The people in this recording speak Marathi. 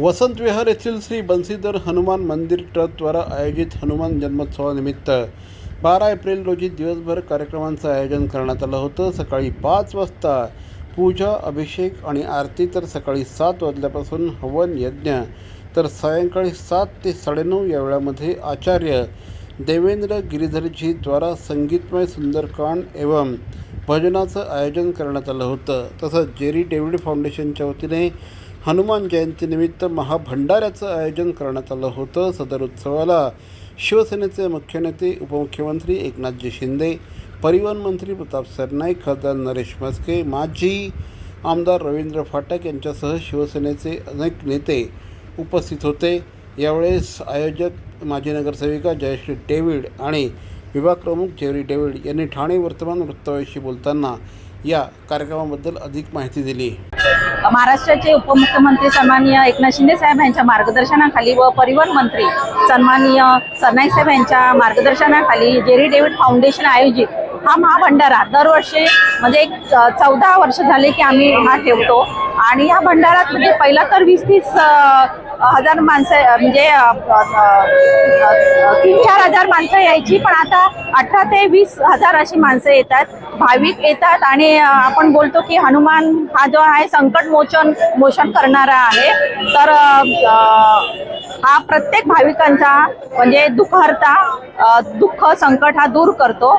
वसंत विहार येथील श्री बन्सीधर हनुमान मंदिर ट्रस्टद्वारा आयोजित हनुमान जन्मोत्सवानिमित्त बारा एप्रिल रोजी दिवसभर कार्यक्रमांचं आयोजन करण्यात आलं होतं. सकाळी पाच वाजता पूजा अभिषेक आणि आरती तर सकाळी सात वाजल्यापासून हवन यज्ञ तर सायंकाळी सात ते साडेनऊ या वेळामध्ये आचार्य देवेंद्र गिरीधरजी द्वारा संगीतमय सुंदरकांड एवं भजनाचं आयोजन करण्यात आलं होतं. तसंच जेरी डेव्हिड फाउंडेशनच्या वतीने हनुमान जयंतीनिमित्त महाभंडाऱ्याचं आयोजन करण्यात आलं होतं सदर उत्सवाला. शिवसेनेचे मुख्य नेते उपमुख्यमंत्री एकनाथजी शिंदे परिवहन मंत्री प्रताप सरनाईक खासदार नरेश म्हस्के माजी आमदार रवींद्र फाटक यांच्यासह शिवसेनेचे अनेक नेते उपस्थित होते. यावेळेस आयोजक माजी नगरसेविका जयश्री डेव्हिड आणि विभाग प्रमुख जेरी डेव्हिड यांनी ठाणे वर्तमान वृत्ताविषयी बोलताना या कार्यक्रमाबद्दल अधिक माहिती दिली. महाराष्ट्राचे उपमुख्यमंत्री सन्माननीय एकनाथ शिंदे साहेब यांच्या मार्गदर्शनाखाली व परिवहन मंत्री सन्माननीय सरनाईक साहेब यांच्या मार्गदर्शनाखाली जेरी डेव्हिड फाउंडेशन आयोजित हा महाभंडारा दरवर्षी म्हणजे एक चौदा वर्ष झाले की आम्ही हा ठेवतो. आणि या भंडारात म्हणजे पहिला तर वीस तीस हजार माणसं म्हणजे तीन चार हजार माणसं यायची पण आता अठरा ते वीस हजार अशी माणसं येतात. भाविक येतात आणि आपण बोलतो की हनुमान हा जो आहे संकट मोचन मोचन करणारा आहे. तर हा प्रत्येक भाविकांचा म्हणजे दुःखहर्ता दुःख संकट हा दूर करतो.